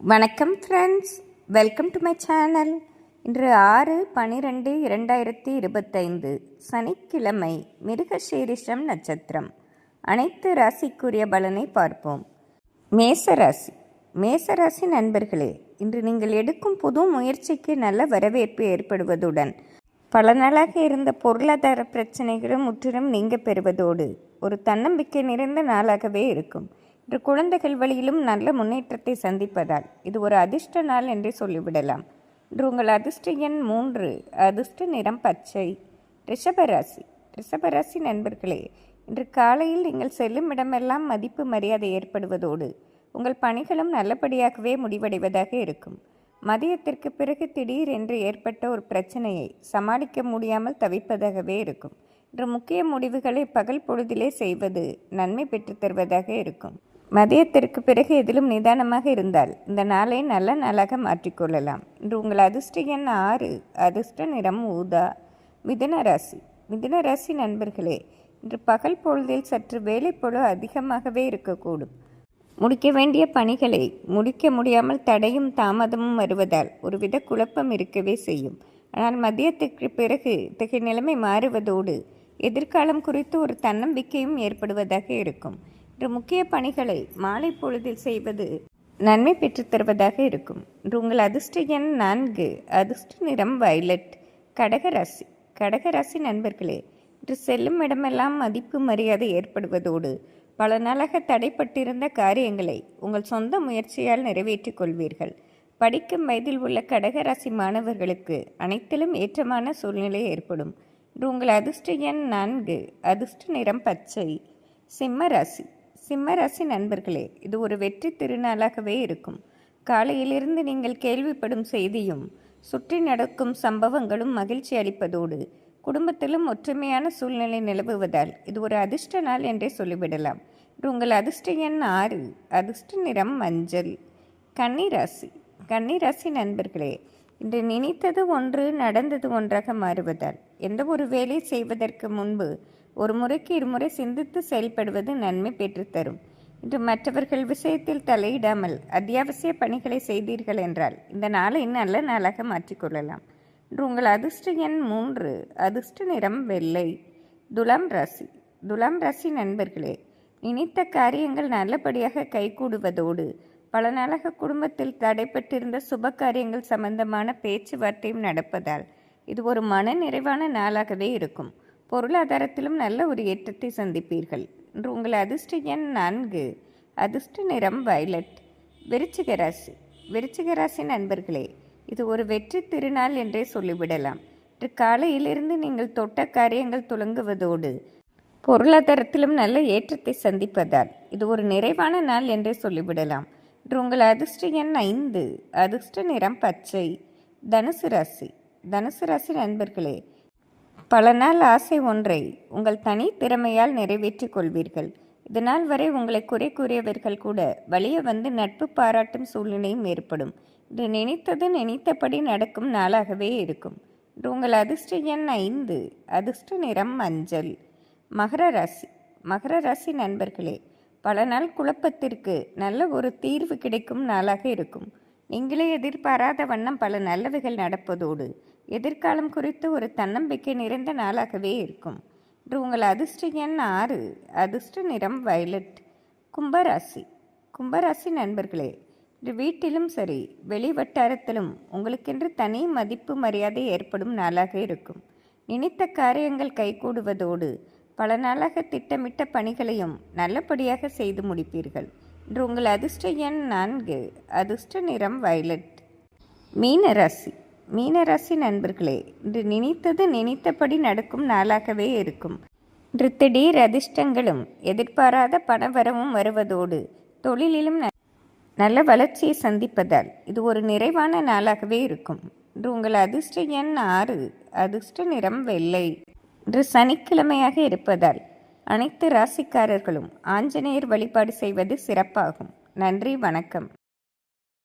வணக்கம் friends welcome to my channel இன்று ஆறு பனிரெண்டு இரண்டாயிரத்தி இருபத்தைந்து சனிக்கிழமை மிருகசீரிஷம் நட்சத்திரம். அனைத்து ராசிக்குரிய பலனை பார்ப்போம். மேசராசி மேசராசி நண்பர்களே இன்று நீங்கள் எடுக்கும் புது முயற்சிக்கு நல்ல வரவேற்பு ஏற்படுவதுடன் பல நாளாக இருந்த பொருளாதார பிரச்சனைகளும் முற்றிலும் நீங்க பெறுவதோடு ஒரு தன்னம்பிக்கை நிறைந்த நாளாகவே இருக்கும். இன்று குழந்தைகள் வழியிலும் நல்ல முன்னேற்றத்தை சந்திப்பதால் இது ஒரு அதிர்ஷ்ட நாள் என்றே சொல்லிவிடலாம். இன்று உங்கள் அதிர்ஷ்ட எண் மூன்று அதிர்ஷ்ட நிறம் பச்சை. ரிஷபராசி ரிஷபராசி நண்பர்களே இன்று காலையில் நீங்கள் செல்லும் இடமெல்லாம் மதிப்பு மரியாதை ஏற்படுவதோடு உங்கள் பணிகளும் நல்லபடியாகவே முடிவடைவதாக இருக்கும். மதியத்திற்கு பிறகு திடீர் என்று ஏற்பட்ட ஒரு பிரச்சனையை சமாளிக்க முடியாமல் தவிப்பதாகவே இருக்கும். இன்று முக்கிய முடிவுகளை பகல் பொழுதிலே செய்வது நன்மை பெற்றுத் தருவதாக இருக்கும். மதியத்திற்கு பிறகு எதிலும் நிதானமாக இருந்தால் இந்த நாளை நல்ல நாளாக மாற்றிக்கொள்ளலாம் இன்று உங்கள் அதிர்ஷ்ட எண் ஆறு. அதிர்ஷ்ட நிறம் ஊதா. மிதுன ராசி. மிதுன ராசி நண்பர்களே இன்று பகல் பொழுதில் சற்று வேலை பொழு அதிகமாகவே இருக்கக்கூடும். முடிக்க வேண்டிய பணிகளை முடிக்க முடியாமல் தடையும் தாமதமும் வருவதால் ஒருவித குழப்பம் இருக்கவே செய்யும். ஆனால் மதியத்துக்கு பிறகு இத்தகைய நிலைமை மாறுவதோடு எதிர்காலம் குறித்து ஒரு தன்னம்பிக்கையும் ஏற்படுவதாக இருக்கும். இன்று முக்கிய பணிகளை மாலை பொழுதில் செய்வது நன்மை பெற்றுத் தருவதாக இருக்கும். உங்கள் அதிர்ஷ்ட எண் நான்கு. அதிர்ஷ்ட நிறம் வயலட். கடகராசி கடகராசி நண்பர்களே இன்று செல்லும் இடமெல்லாம் மதிப்பு மரியாதை ஏற்படுவதோடு பல நாளாக தடைப்பட்டிருந்த காரியங்களை உங்கள் சொந்த முயற்சியால் நிறைவேற்றிக் கொள்வீர்கள். படிக்கும் வயதில் உள்ள கடகராசி மாணவர்களுக்கு அனைத்திலும் ஏற்றமான சூழ்நிலை ஏற்படும். உங்கள் அதிர்ஷ்ட எண் நான்கு. அதிர்ஷ்ட நிறம் பச்சை. சிம்ம ராசி. சிம்மராசி நண்பர்களே இது ஒரு வெற்றி திருநாளாகவே இருக்கும். காலையிலிருந்து நீங்கள் கேள்விப்படும் செய்தியும் சுற்றி நடக்கும் சம்பவங்களும் மகிழ்ச்சி அளிப்பதோடு குடும்பத்திலும் ஒற்றுமையான சூழ்நிலை நிலவுவதால் இது ஒரு அதிர்ஷ்ட நாள் என்றே சொல்லிவிடலாம். இது உங்கள் அதிர்ஷ்ட எண் ஆறு அதிர்ஷ்ட நிறம் மஞ்சள். கன்னிராசி கன்னிராசி நண்பர்களே இன்று நினைத்தது ஒன்று நடந்தது ஒன்றாக மாறுவதால் எந்த ஒரு வேலை செய்வதற்கு முன்பு ஒரு முறைக்கு இருமுறை சிந்தித்து செயல்படுவது நன்மை பெற்றுத்தரும். இன்று மற்றவர்கள் விஷயத்தில் தலையிடாமல் அத்தியாவசிய பணிகளை செய்தீர்கள் என்றால் இந்த நாளை நல்ல நாளாக மாற்றிக்கொள்ளலாம் இன்று உங்கள் அதிர்ஷ்ட எண் மூன்று அதிர்ஷ்ட நிறம் வெள்ளை. துலாம் ராசி. துலாம் ராசி நண்பர்களே நினைத்த காரியங்கள் நல்லபடியாக கைகூடுவதோடு பல நாளாக குடும்பத்தில் தடைப்பட்டிருந்த சுப காரியங்கள் சம்பந்தமான பேச்சுவார்த்தையும் நடப்பதால் இது ஒரு மன நிறைவான நாளாகவே இருக்கும். பொருளாதாரத்திலும் நல்ல ஒரு ஏற்றத்தை சந்திப்பீர்கள். இன்று உங்கள் அதிர்ஷ்ட எண் நான்கு. அதிர்ஷ்ட நிறம் வயலட் விருச்சிக ராசி. விருச்சிக ராசி நண்பர்களே இது ஒரு வெற்றி திருநாள் என்றே சொல்லிவிடலாம். இன்று காலையிலிருந்து நீங்கள் தொட்ட காரியங்கள் துலங்குவதோடு பொருளாதாரத்திலும் நல்ல ஏற்றத்தை சந்திப்பதால் இது ஒரு நிறைவான நாள் என்றே சொல்லிவிடலாம். இன்று உங்கள் அதிர்ஷ்ட எண் ஐந்து. அதிர்ஷ்ட நிறம் பச்சை. தனுசு ராசி. தனுசு ராசி நண்பர்களே பல நாள் ஆசை ஒன்றை உங்கள் தனி திறமையால் நிறைவேற்றிக் கொள்வீர்கள். இதனால் வரை உங்களை குறை கூறியவர்கள் கூட வழிய வந்து நட்பு பாராட்டும் சூழ்நிலையும் ஏற்படும். இன்று நினைத்தது நினைத்தபடி நடக்கும் நாளாகவே இருக்கும். இன்று உங்கள் அதிர்ஷ்ட எண் ஐந்து அதிர்ஷ்ட நிறம் மஞ்சள். மகர ராசி மகர ராசி நண்பர்களே பல நாள் குழப்பத்திற்கு நல்ல ஒரு தீர்வு கிடைக்கும் நாளாக இருக்கும். நீங்களே எதிர்பாராத வண்ணம் பல நல்லவைகள் நடப்பதோடு எதிர்காலம் குறித்து ஒரு தன்னம்பிக்கை நிறைந்த நாளாகவே இருக்கும். இன்று உங்கள் அதிர்ஷ்ட எண் ஆறு அதிர்ஷ்ட நிறம் வயலட் கும்பராசி. கும்பராசி நண்பர்களே இன்று வீட்டிலும் சரி வெளி வட்டாரத்திலும் உங்களுக்கென்று தனி மதிப்பு மரியாதை ஏற்படும் நாளாக இருக்கும். நினைத்த காரியங்கள் கைகூடுவதோடு பல நாளாக திட்டமிட்ட பணிகளையும் நல்லபடியாக செய்து முடிப்பீர்கள். இன்று உங்கள் அதிர்ஷ்ட எண் நான்கு அதிர்ஷ்ட நிறம் வயலட். மீனராசி. மீனராசி நண்பர்களே இன்று நினைத்தது நினைத்தபடி நடக்கும் நாளாகவே இருக்கும். இன்று திடீர் அதிர்ஷ்டங்களும் எதிர்பாராத பணவரவும் வருவதோடு தொழிலிலும் ந- நல்ல வளர்ச்சியை சந்திப்பதால் இது ஒரு நிறைவான நாளாகவே இருக்கும். இன்று உங்கள் அதிர்ஷ்ட எண் ஆறு அதிர்ஷ்ட நிறம் வெள்ளை. இன்று சனிக்கிழமையாக இருப்பதால் அனைத்து ராசிக்காரர்களும் ஆஞ்சநேயர் வழிபாடு செய்வது சிறப்பாகும். நன்றி வணக்கம்.